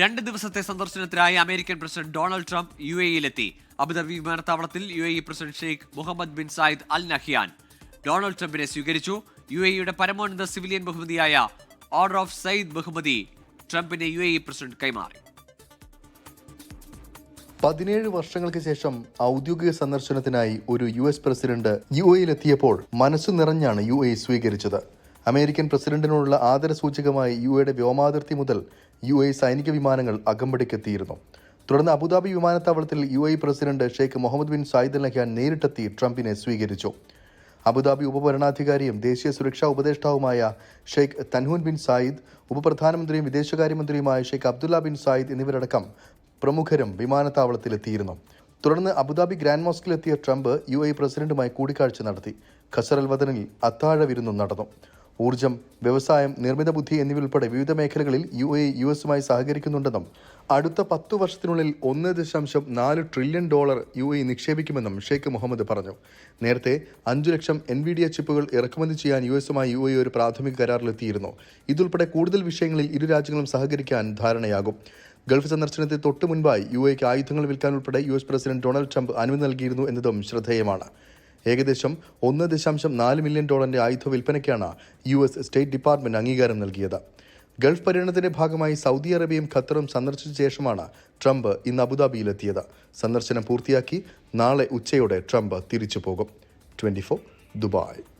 രണ്ട് ദിവസത്തെ സന്ദർശനത്തിനായി American president Donald Trump UAE എയിലെത്തി Abu Dhabi വിമാനത്താവളത്തിൽ UAE president Sheikh Mohammed bin Zayed Al Nahyan Donald ട്രംപിനെ സ്വീകരിച്ചു. യു എ ഇയുടെ പരമോന്നത സിവിലിയൻ ബഹുമതിയായ ഓർഡർ ഓഫ് സയ്യിദ് ബഹുമതി ട്രംപിനെ യു എ പ്രസിഡന്റ് കൈമാറി. പതിനേഴ് വർഷങ്ങൾക്ക് ശേഷം ഔദ്യോഗിക സന്ദർശനത്തിനായി ഒരു യു എസ് പ്രസിഡന്റ് യു എയിലെത്തിയപ്പോൾ മനസ്സു നിറഞ്ഞാണ് യു എ സ്വീകരിച്ചത്. അമേരിക്കൻ പ്രസിഡന്റിനോടുള്ള ആദരസൂചകമായി യു എയുടെ വ്യോമാതിർത്തി മുതൽ യു എ സൈനിക വിമാനങ്ങൾ അകമ്പടിക്കെത്തിയിരുന്നു. തുടർന്ന് അബുദാബി വിമാനത്താവളത്തിൽ UAE president Sheikh Mohammed bin Zayed Nahyan നേരിട്ടെത്തി ട്രംപിനെ സ്വീകരിച്ചു. അബുദാബി ഉപഭരണാധികാരിയും ദേശീയ സുരക്ഷാ ഉപദേഷ്ടാവുമായ ഷെയ്ഖ് തൻഹൂൻ ബിൻ സായിദ് ഉപപ്രധാനമന്ത്രിയും വിദേശകാര്യമന്ത്രിയുമായ ഷെയ്ഖ് അബ്ദുല്ല ബിൻ സായിദ് എന്നിവരടക്കം പ്രമുഖരും വിമാനത്താവളത്തിലെത്തിയിരുന്നു. തുടർന്ന് അബുദാബി ഗ്രാൻഡ് മോസ്കിലെത്തിയ ട്രംപ് യു എ പ്രസിഡന്റുമായി കൂടിക്കാഴ്ച നടത്തി. ഖസർ അൽ വദനിൽ അത്താഴ വിരുന്നും നടന്നു. ഊർജം വ്യവസായം നിർമ്മിത ബുദ്ധി എന്നിവയുൾപ്പെടെ വിവിധ മേഖലകളിൽ യു എ യു എസുമായി സഹകരിക്കുന്നുണ്ടെന്നും അടുത്ത പത്തു വർഷത്തിനുള്ളിൽ ഒന്ന് ദശാംശം നാല് ട്രില്യൺ ഡോളർ യു എ നിക്ഷേപിക്കുമെന്നും ഷെയ്ഖ് മുഹമ്മദ് പറഞ്ഞു. നേരത്തെ അഞ്ചു lakh N V D A ചിപ്പുകൾ ഇറക്കുമതി ചെയ്യാൻ യു എസുമായി യു എ ഒരു പ്രാഥമിക കരാറിലെത്തിയിരുന്നു. ഇതുൾപ്പെടെ കൂടുതൽ വിഷയങ്ങളിൽ ഇരു രാജ്യങ്ങളും സഹകരിക്കാൻ ധാരണയാകും. ഗൾഫ് സന്ദർശനത്തെ തൊട്ടു മുൻപായി യു എക്ക് ആയുധങ്ങൾ വിൽക്കാൻ ഉൾപ്പെടെ U S president Donald Trump അനുമതി നൽകിയിരുന്നു എന്നതും ശ്രദ്ധേയമാണ്. ഏകദേശം ഒന്ന് ദശാംശം നാല് മില്യൺ ഡോളറിന്റെ ആയുധ വിൽപ്പനയ്ക്കാണ് യു എസ് സ്റ്റേറ്റ് ഡിപ്പാർട്ട്മെന്റ് അംഗീകാരം നൽകിയത്. ഗൾഫ് പര്യടനത്തിന്റെ ഭാഗമായി സൗദി അറേബ്യയും ഖത്തറും സന്ദർശിച്ച ശേഷമാണ് ട്രംപ് ഇന്ന് അബുദാബിയിലെത്തിയത്. സന്ദർശനം പൂർത്തിയാക്കി നാളെ ഉച്ചയോടെ ട്രംപ് തിരിച്ചു പോകും ട്വന്റി ദുബായ്.